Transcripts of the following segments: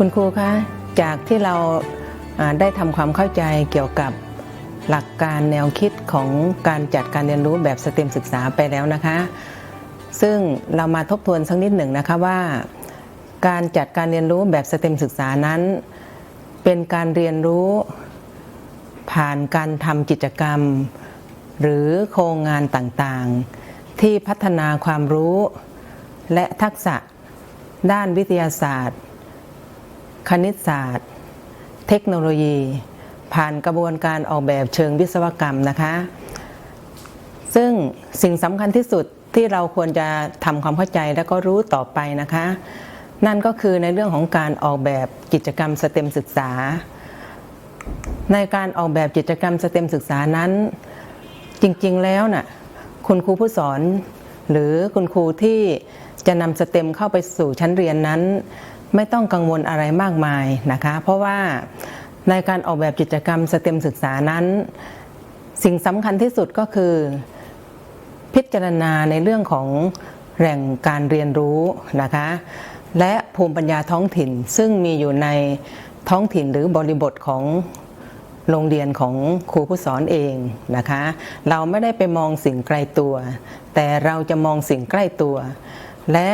คุณครูคะจากที่เราได้ทำความเข้าใจเกี่ยวกับหลักการแนวคิดของการจัดการเรียนรู้แบบสเต็มศึกษาไปแล้วนะคะ ซึ่งเรามาทบทวนสักนิดหนึ่งนะคะว่า การจัดการเรียนรู้แบบสเต็มศึกษานั้น เป็นการเรียนรู้ผ่านการทำกิจกรรม หรือโครงงานต่างๆ ที่พัฒนาความรู้ และทักษะด้านวิทยาศาสตร์ คณิตศาสตร์ เทคโนโลยี ผ่านกระบวนการออกแบบเชิงวิศวกรรมนะคะ ซึ่งสิ่งสำคัญที่สุดที่เราควรจะทำความเข้าใจและก็รู้ต่อไปนะคะ นั่นก็คือในเรื่องของการออกแบบกิจกรรมสเต็มศึกษา ในการออกแบบกิจกรรมสเต็มศึกษานั้น จริงๆแล้วน่ะคุณครูผู้สอน หรือคุณครูที่จะนำสเต็มเข้าไปสู่ชั้นเรียนนั้น ไม่ต้องกังวลอะไรมากมายนะคะ เพราะว่าในการออกแบบกิจกรรมสเต็มศึกษานั้น สิ่งสำคัญที่สุดก็คือ พิจารณาในเรื่องของแหล่งการเรียนรู้นะคะ และภูมิปัญญาท้องถิ่นซึ่งมีอยู่ในท้องถิ่นหรือบริบทของโรงเรียนของครูผู้สอนเองนะคะ เราไม่ได้ไปมองสิ่งไกลตัว แต่เราจะมองสิ่งใกล้ตัว และ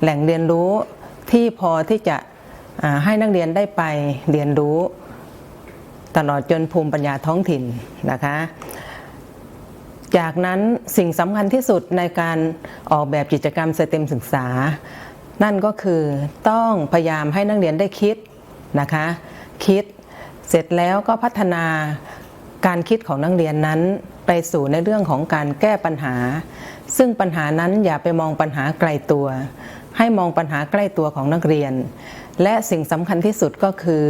แหล่งเรียนรู้ ที่พอที่จะให้นักเรียนได้ไปเรียนรู้ ตลอดจนภูมิปัญญาท้องถิ่นนะคะ จากนั้นสิ่งสำคัญที่สุดในการออกแบบกิจกรรมสเต็มศึกษา นั่นก็คือต้องพยายามให้นักเรียนได้คิดนะคะ คิดเสร็จแล้วก็พัฒนาการคิดของนักเรียนนั้นไปสู่ในเรื่องของการแก้ปัญหา ซึ่งปัญหานั้นอย่าไปมองปัญหาไกลตัว ให้มองปัญหาใกล้ตัวของนักเรียน และสิ่งสำคัญที่สุดก็คือ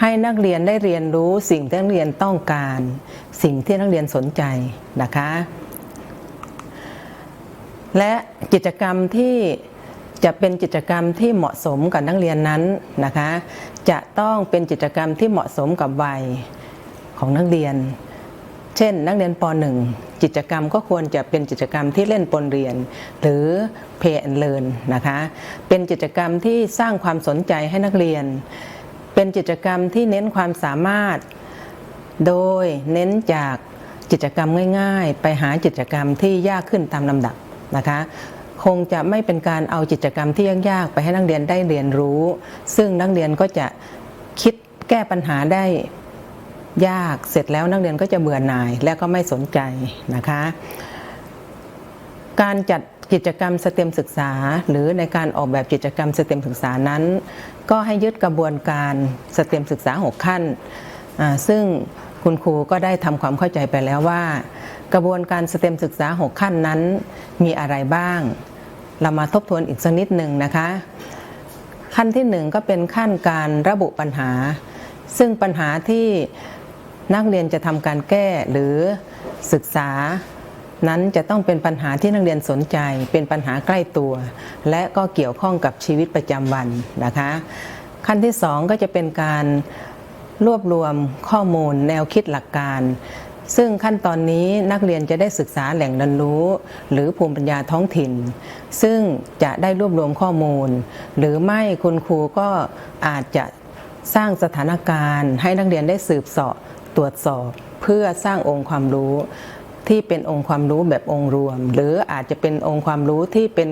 ให้นักเรียนได้เรียนรู้สิ่งที่นักเรียนต้องการ สิ่งที่นักเรียนสนใจนะคะ และกิจกรรมที่จะเป็นกิจกรรมที่เหมาะสมกับนักเรียนนั้นนะคะ จะต้องเป็นกิจกรรมที่เหมาะสมกับวัยของนักเรียน เช่น นักเรียนป .1 กิจกรรมก็ควรจะเป็นกิจกรรมที่เล่นปนเรียน หรือ Pay and Learn นะคะเป็นกิจกรรมที่สร้างความสนใจให้นักเรียน เป็นกิจกรรมที่เน้นความสามารถ โดยเน้นจากกิจกรรมง่าย ๆ ไปหากิจกรรมที่ยากขึ้นตามลำดับนะคะคงจะไม่เป็นการเอากิจกรรมที่ยากๆไปให้นักเรียนได้เรียนรู้ ซึ่งนักเรียนก็จะคิดแก้ปัญหาได้ ยากเสร็จแล้วนักเรียนก็จะเบื่อหน่ายและก็ไม่สนใจนะคะ การจัดกิจกรรมสเต็มศึกษา หรือในการออกแบบกิจกรรมสเต็มศึกษานั้น ก็ให้ยึดกระบวนการสเต็มศึกษา 6 ขั้น ซึ่งคุณครูก็ได้ทำความเข้าใจไปแล้วว่า กระบวนการสเต็มศึกษา 6 ขั้นนั้นมีอะไรบ้าง เรามาทบทวนอีกสักนิดหนึ่งนะคะ ขั้นที่หนึ่งก็เป็นขั้นการระบุปัญหา ซึ่งปัญหาที่ นักเรียนจะทำการแก้หรือศึกษา นั้นจะต้องเป็นปัญหาที่นักเรียนสนใจ เป็นปัญหาใกล้ตัว และก็เกี่ยวข้องกับชีวิตประจำวันนะคะ ขั้นที่สองก็จะเป็นการรวบรวมข้อมูลแนวคิดหลักการซึ่งขั้นตอนนี้นักเรียนจะได้ศึกษาแหล่งเรียนรู้ หรือภูมิปัญญาท้องถิ่น ซึ่งจะได้รวบรวมข้อมูล หรือไม่คุณครูก็อาจจะสร้างสถานการณ์ ให้นักเรียนได้สืบเสาะ ตรวจสอบเพื่อสร้างองค์ความรู้ที่เป็นองค์ความรู้แบบองค์รวม หรืออาจจะเป็นองค์ความรู้ที่เป็น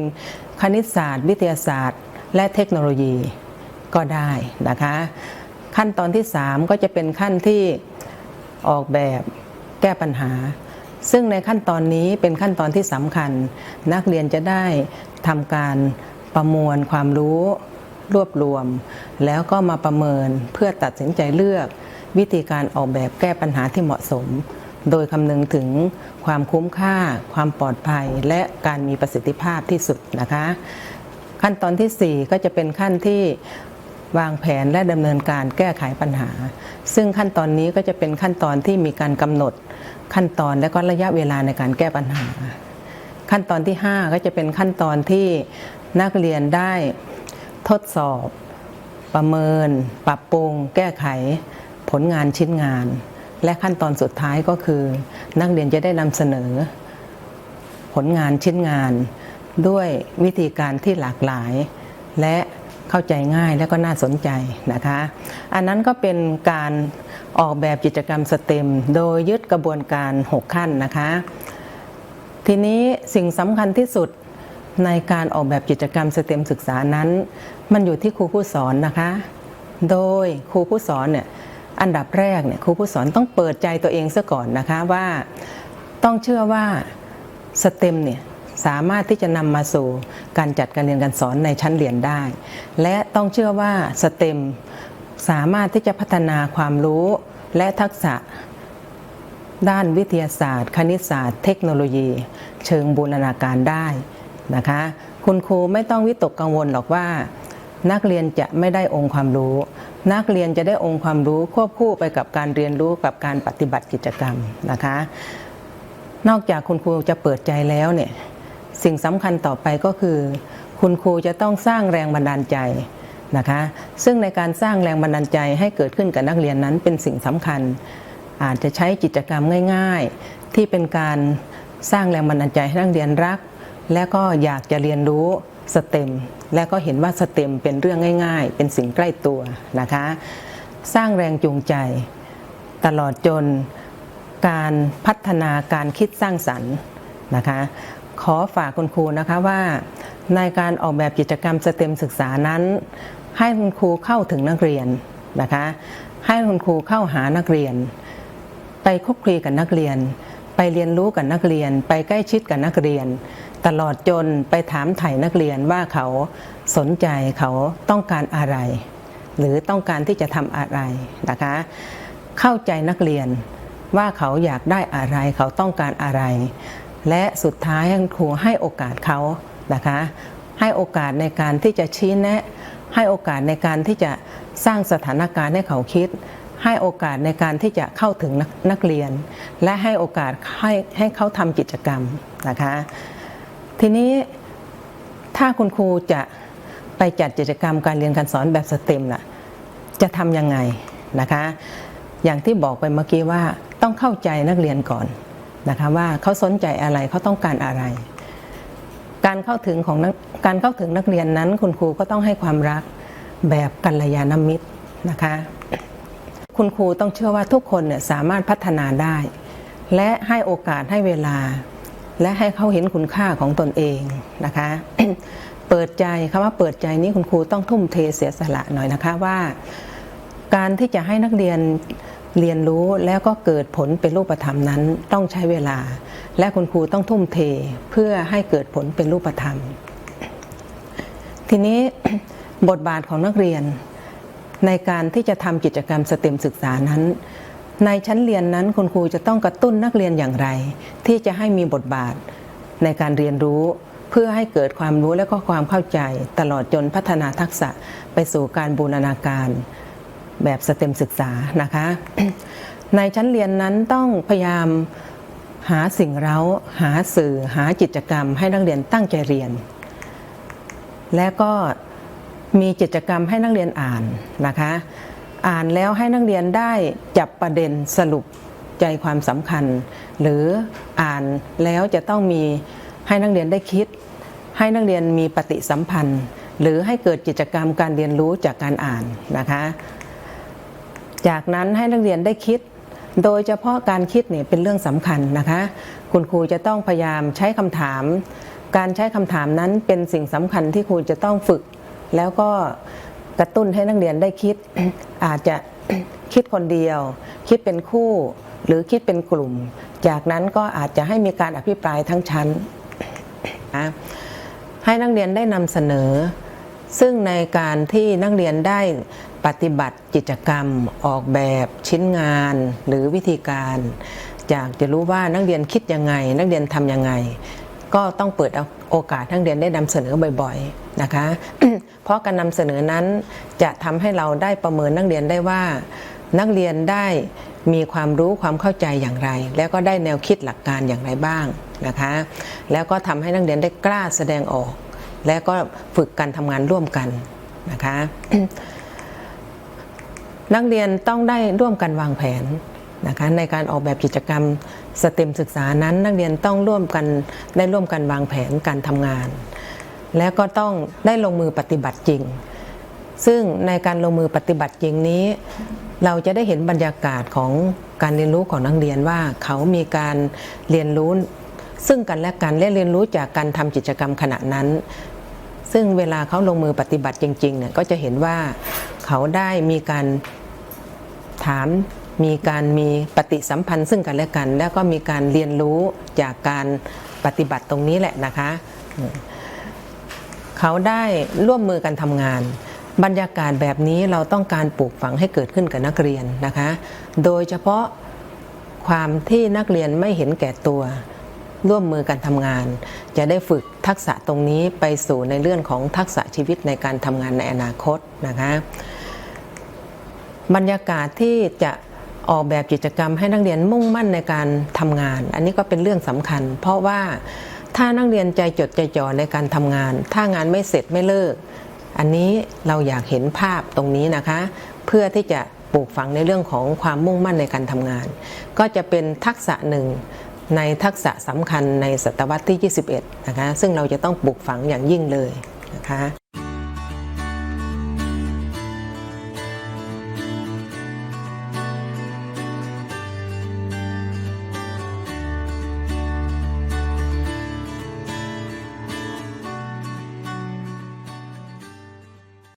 คณิตศาสตร์ วิทยาศาสตร์ และเทคโนโลยีก็ได้นะคะ ขั้นตอนที่ 3 ก็จะเป็นขั้นที่ออกแบบแก้ปัญหา ซึ่งในขั้นตอนนี้เป็นขั้นตอนที่สำคัญ นักเรียนจะได้ทำการประมวลความรู้รวบรวม แล้วก็มาประเมินเพื่อตัดสินใจเลือก วิธีการออกแบบแก้ปัญหาที่เหมาะสม โดยคำนึงถึงความคุ้มค่า ความปลอดภัย และการมีประสิทธิภาพที่สุดนะคะ ขั้นตอนทีสี่ 4 ก็จะเป็นขั้นที่วางแผนและดำเนินการแก้ไขปัญหา ซึ่งขั้นตอนนี้ก็จะเป็นขั้นตอนที่มีการกำหนดขั้นตอนและก็ระยะเวลาในการแก้ปัญหา ขั้นตอนที่ 5 ก็จะเป็นขั้นตอนที่นักเรียนได้ทดสอบ ประเมิน ปรับปรุง แก้ไข ผลงานชิ้นงาน และขั้นตอนสุดท้ายก็คือ นักเรียนจะได้นำเสนอ ผลงานชิ้นงาน ด้วยวิธีการที่หลากหลาย และเข้าใจง่ายและก็น่าสนใจนะคะ อันนั้นก็เป็นการออกแบบกิจกรรมสเต็ม โดยยึดกระบวนการ 6 ขั้นนะคะ ทีนี้สิ่งสำคัญที่สุดในการออกแบบกิจกรรมสเต็มศึกษานั้น มันอยู่ที่ครูผู้สอนนะคะ โดยครูผู้สอนเนี่ย อันดับแรกเนี่ยครูผู้สอนต้องเปิดใจตัวเองซะก่อนนะคะว่าต้องเชื่อว่าสเต็มเนี่ยสามารถที่จะนำมาสู่การจัดการเรียนการสอนในชั้นเรียนได้ และต้องเชื่อว่าสเต็มสามารถที่จะพัฒนาความรู้และทักษะด้านวิทยาศาสตร์ คณิตศาสตร์ เทคโนโลยี เชิงบูรณาการได้นะคะ คุณครูไม่ต้องวิตกกังวลหรอกว่า นักเรียนจะไม่ได้องค์ความรู้ นักเรียนจะได้องค์ความรู้ควบคู่ไปกับการเรียนรู้กับการปฏิบัติกิจกรรมนะคะ นอกจากคุณครูจะเปิดใจแล้วเนี่ยสิ่งสำคัญต่อไปก็คือ คุณครูจะต้องสร้างแรงบันดาลใจนะคะ ซึ่งในการสร้างแรงบันดาลใจให้เกิดขึ้นกับนักเรียนนั้นเป็นสิ่งสำคัญ อาจจะใช้กิจกรรมง่าย ๆ ที่เป็นการสร้างแรงบันดาลใจให้นักเรียนรัก และก็อยากจะเรียนรู้ สเต็มและก็เห็นว่าสเต็มเป็นเรื่องง่าย ๆ เป็นสิ่งใกล้ตัวนะคะ สร้างแรงจูงใจ ตลอดจนการพัฒนาการคิดสร้างสรรค์นะคะ ขอฝากคุณครูนะคะว่าในการออกแบบกิจกรรมสเต็มศึกษานั้น ให้คุณครูเข้าถึงนักเรียนนะคะ ให้คุณครูเข้าหานักเรียน ไปคุกคีกับนักเรียน ไปเรียนรู้กับนักเรียน ไปใกล้ชิดกับนักเรียน ตลอดจนไปถามไถ่นักเรียนว่าเขาสนใจเขาต้องการอะไร หรือต้องการที่จะทำอะไรนะคะ เข้าใจนักเรียนว่าเขาอยากได้อะไร เขาต้องการอะไร และสุดท้ายครูให้โอกาสเขานะคะ ให้โอกาสในการที่จะชี้แนะ ให้โอกาสในการที่จะสร้างสถานการณ์ให้เขาคิด ให้โอกาสในการที่จะเข้าถึงนักนกเรียน และให้โอกาสให้ให้เขาทำกิจกรรมนะคะ ทีนี้ถ้าคุณครูจะไปจัดกิจกรรมการเรียนการสอนแบบสเต็มล่ะจะทำยังไงนะคะ อย่างที่บอกไปเมื่อกี้ว่าต้องเข้าใจนักเรียนก่อนนะคะว่าเขาสนใจอะไรเขาต้องการอะไร การเข้าถึงของการเข้าถึงนักเรียนนั้น คุณครูก็ต้องให้ความรักแบบกัลยาณมิตรนะคะ คุณครูต้องเชื่อว่าทุกคนเนี่ยสามารถพัฒนาได้ และให้โอกาสให้เวลา และให้เขาเห็นคุณค่าของตนเองนะคะเปิดใจคำว่าเปิดใจนี้คุณครูต้องทุ่มเทเสียสละหน่อยนะคะว่า การที่จะให้นักเรียนเรียนรู้แล้วก็เกิดผลเป็นรูปธรรมนั้นต้องใช้เวลา และคุณครูต้องทุ่มเทเพื่อให้เกิดผลเป็นรูปธรรม ทีนี้บทบาทของนักเรียนในการที่จะทำกิจกรรมสเต็มศึกษานั้น ในชั้นเรียนนั้นคุณครูจะต้องกระตุ้นนักเรียนอย่างไร ที่จะให้มีบทบาทในการเรียนรู้เพื่อให้เกิดความรู้และก็ความเข้าใจ ตลอดจนพัฒนาทักษะไปสู่การบูรณาการแบบสเต็มศึกษานะคะ ในชั้นเรียนนั้นต้องพยายามหาสิ่งเร้า หาสื่อหากิจกรรม ให้นักเรียนตั้งใจเรียน และก็มีกิจกรรมให้นักเรียนอ่านนะคะ อ่านแล้วให้นักเรียนได้จับประเด็นสรุปใจความสำคัญ หรืออ่านแล้วจะต้องมีให้นักเรียนได้คิด ให้นักเรียนมีปฏิสัมพันธ์ หรือให้เกิดกิจกรรมการเรียนรู้จากการอ่านนะคะ จากนั้นให้นักเรียนได้คิด โดยเฉพาะการคิดเนี่ยเป็นเรื่องสำคัญนะคะ คุณครูจะต้องพยายามใช้คำถาม การใช้คำถามนั้นเป็นสิ่งสำคัญที่ครูจะต้องฝึก แล้วก็ กระตุ้นให้นักเรียนได้คิดอาจจะคิดคนเดียว คิดเป็นคู่ หรือคิดเป็นกลุ่ม จากนั้นก็อาจจะให้มีการอภิปรายทั้งชั้นนะให้นักเรียนได้นำเสนอ ซึ่งในการที่นักเรียนได้ปฏิบัติกิจกรรม ออกแบบชิ้นงานหรือวิธีการอยากจะรู้ว่านักเรียนคิดยังไง นักเรียนทำยังไง ก็ต้องเปิดโอกาสนักเรียนได้นำเสนอบ่อยๆนะคะ เพราะการนำเสนอนั้นจะทำให้เราได้ประเมินนักเรียนได้ว่า นักเรียนได้มีความรู้ความเข้าใจอย่างไร แล้วก็ได้แนวคิดหลักการอย่างไรบ้างนะคะ แล้วก็ทำให้นักเรียนได้กล้าแสดงออก และก็ฝึกการทำงานร่วมกันนะคะนักเรียนต้องได้ร่วมกันวางแผนนะคะในการออกแบบกิจกรรมสเต็มศึกษานั้น นักเรียนต้องร่วมกันได้ร่วมกันวางแผนการทำงาน และก็ต้องได้ลงมือปฏิบัติจริง ซึ่งในการลงมือปฏิบัติจริงนี้ เราจะได้เห็นบรรยากาศของการเรียนรู้ของนักเรียนว่าเขามีการเรียนรู้ ซึ่งกันและกันและเรียนรู้จากการทำกิจกรรมขณะนั้น ซึ่งเวลาเขาลงมือปฏิบัติจริงๆเนี่ยก็จะเห็นว่าเขาได้มีการถามมีการมีปฏิสัมพันธ์ซึ่งกันและกัน แล้วก็มีการเรียนรู้จากการปฏิบัติตรงนี้แหละนะคะ เขาได้ร่วมมือกันทำงาน บรรยากาศแบบนี้เราต้องการปลูกฝังให้เกิดขึ้นกับนักเรียนนะคะ โดยเฉพาะความที่นักเรียนไม่เห็นแก่ตัว ร่วมมือกันทำงาน จะได้ฝึกทักษะตรงนี้ไปสู่ในเรื่องของทักษะชีวิตในการทำงานในอนาคตนะคะบรรยากาศที่จะออกแบบกิจกรรมให้นักเรียนมุ่งมั่นในการทำงาน อันนี้ก็เป็นเรื่องสำคัญ เพราะว่า ถ้านักเรียนใจจดใจจ่อในการทำงาน ถ้างานไม่เสร็จไม่เลิก อันนี้เราอยากเห็นภาพตรงนี้นะคะ เพื่อที่จะปลูกฝังในเรื่องของความมุ่งมั่นในการทำงาน ก็จะเป็นทักษะหนึ่งในทักษะสำคัญในศตวรรษที่ 21 นะคะ ซึ่งเราจะต้องปลูกฝังอย่างยิ่งเลยนะคะ